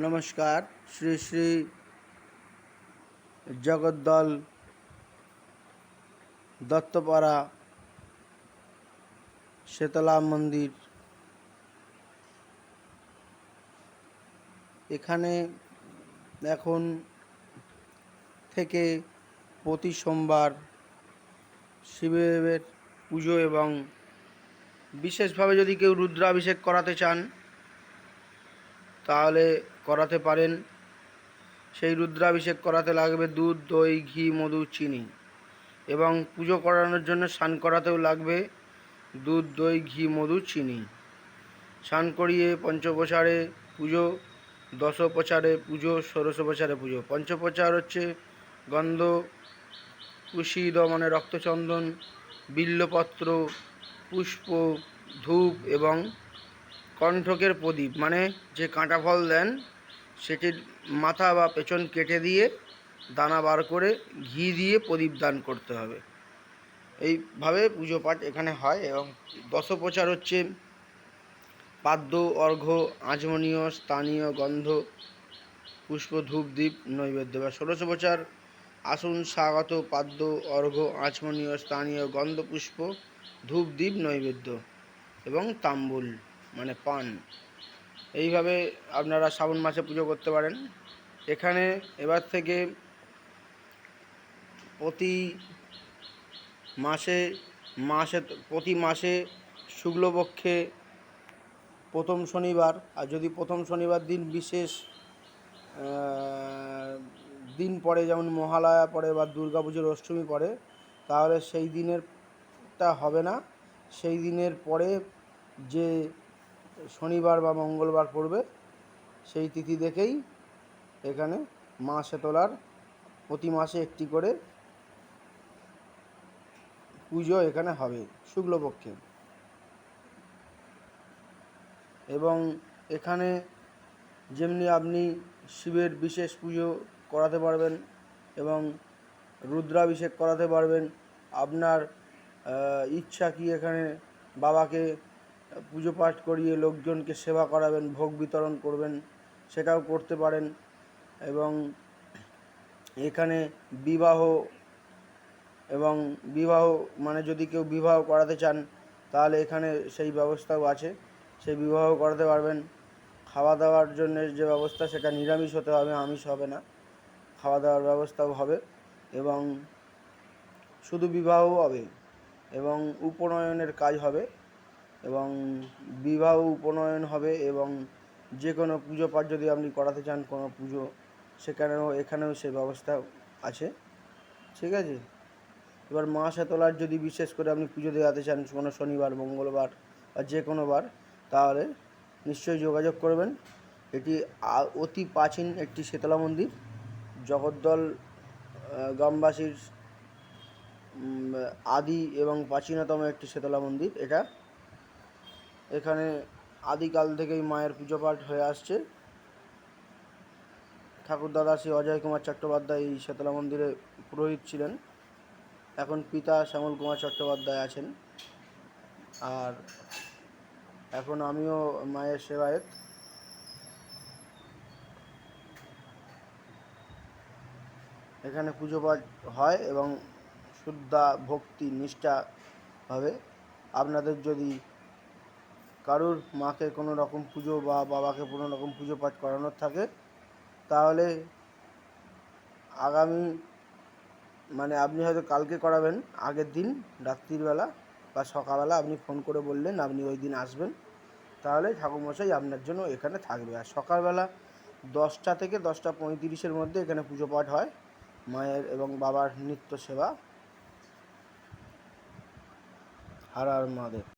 নমস্কার, শ্রী শ্রী জগদ্দল দত্তপাড়া শেতলা মন্দির। এখানে এখন থেকে প্রতি সোমবার শিবের পুজো এবং বিশেষভাবে যদি কেউ রুদ্রাভিষেক করাতে চান তাহলে করাতে পারেন। সেই রুদ্রাভিষেক করাতে লাগবে দুধ, দই, ঘি, মধু, চিনি এবং পুজো করানোর জন্য স্নান করাতেও লাগবে দুধ, দই, ঘি, মধু, চিনি। স্নান করিয়ে পঞ্চপ্রচারে পুজো দশোপচারে পুজো ষোড়শোপচারে পুজো। পঞ্চপ্রচার হচ্ছে গন্ধ, কুশিদ মানে রক্তচন্দন, বিল্লপত্র, পুষ্প, ধূপ এবং কণ্ঠকের প্রদীপ মানে যে কাঁটা ফল দেন সেটির মাথা বা পেছন কেটে দিয়ে দানা বার করে ঘি দিয়ে প্রদীপ দান করতে হবে। এইভাবে পুজো পাঠ এখানে হয় এবং দশপ্রচার হচ্ছে পাদ্য, অর্ঘ্য আচমনীয় স্থানীয় গন্ধ, পুষ্প, ধূপ দ্বীপ নৈবেদ্য বা ষোড়শোপচার আসুন, স্বাগত, পাদ্য, অর্ঘ্য আচমনীয় স্থানীয় গন্ধ, পুষ্প, ধূপ দ্বীপ নৈবেদ্য এবং তাম্বুল। মানে পান। এইভাবে আপনারা শ্রাবণ মাসে পুজো করতে পারেন। এখানে এবার থেকে প্রতি মাসে মাসে, প্রতি মাসে শুক্লপক্ষে প্রথম শনিবার আর যদি প্রথম শনিবার দিন বিশেষ দিন পড়ে, যেমন মহালয়া পড়ে বা দুর্গা পুজোর অষ্টমী পড়ে, তাহলে সেই দিনেরটা হবে না। সেই দিনের পরে যে শনিবার বা মঙ্গলবার পড়বে, সেই তিথি দেখেই এখানে মা শেতলার প্রতি মাসে একটি করে পুজো এখানে হবে শুক্লপক্ষে। এবং এখানে যেমনি আপনি শিবের বিশেষ পুজো করাতে পারবেন এবং রুদ্রাভিষেক করাতে পারবেন, আপনার ইচ্ছা কি এখানে বাবাকে পুজো পাঠ করিয়ে লোকজনকে সেবা করাবেন, ভোগ বিতরণ করবেন, সেটাও করতে পারেন। এবং এখানে বিবাহ এবং বিবাহ মানে যদি কেউ বিবাহ করাতে চান, তাহলে এখানে সেই ব্যবস্থাও আছে। সেই বিবাহ করাতে পারবেন। খাওয়া দাওয়ার জন্য যে ব্যবস্থা, সেটা নিরামিষ হতে হবে, আমিষ হবে না। খাওয়া দাওয়ার ব্যবস্থাও হবে এবং শুধু বিবাহও হবে এবং উপনয়নের কাজ হবে। এবং বিবাহ উপনয়ন হবে এবং যে কোনো পুজো পাঠ যদি আপনি করাতে চান, কোনো পুজো, সেখানেও, এখানেও সে ব্যবস্থা আছে। ঠিক আছে? এবার মা শেতলার যদি বিশেষ করে আপনি পুজো দেওয়াতে চান, কোনো শনিবার, মঙ্গলবার বা যে কোনো বার, তাহলে নিশ্চয়ই যোগাযোগ করবেন। এটি অতি প্রাচীন একটি শীতলা মন্দির। জগদ্দল গ্রামবাসীর আদি এবং প্রাচীনতম একটি শীতলা মন্দির এটা। এখানে আদিকাল থেকেই মায়ের পুজো পাঠ হয়ে আসছে। ঠাকুরদাদা শ্রী অজয় কুমার চট্টোপাধ্যায় এই শীতলা মন্দিরে পুরোহিত ছিলেন। এখন পিতা শ্যামল কুমার চট্টোপাধ্যায় আছেন। আর এখন আমিও মায়ের সেবায়ত। এখানে পুজো পাঠ হয় এবং শুদ্ধা ভক্তি নিষ্ঠাভাবে। আপনাদের যদি কারুর মাকে কোনো রকম পুজো বা বাবাকে কোনো রকম পুজো পাঠ করানোর থাকে, তাহলে আগামী মানে আপনি হয়তো কালকে করাবেন, আগের দিন, রাত্রিবেলা বা সকালবেলা আপনি ফোন করে বললেন, আপনি ওই দিন আসবেন, তাহলে ঠাকুরমশাই আপনার জন্য এখানে থাকবে। আর সকালবেলা দশটা থেকে দশটা পঁয়ত্রিশের মধ্যে এখানে পুজো পাঠ হয়, মায়ের এবং বাবার নিত্য সেবা। হারার হার মহাদেব।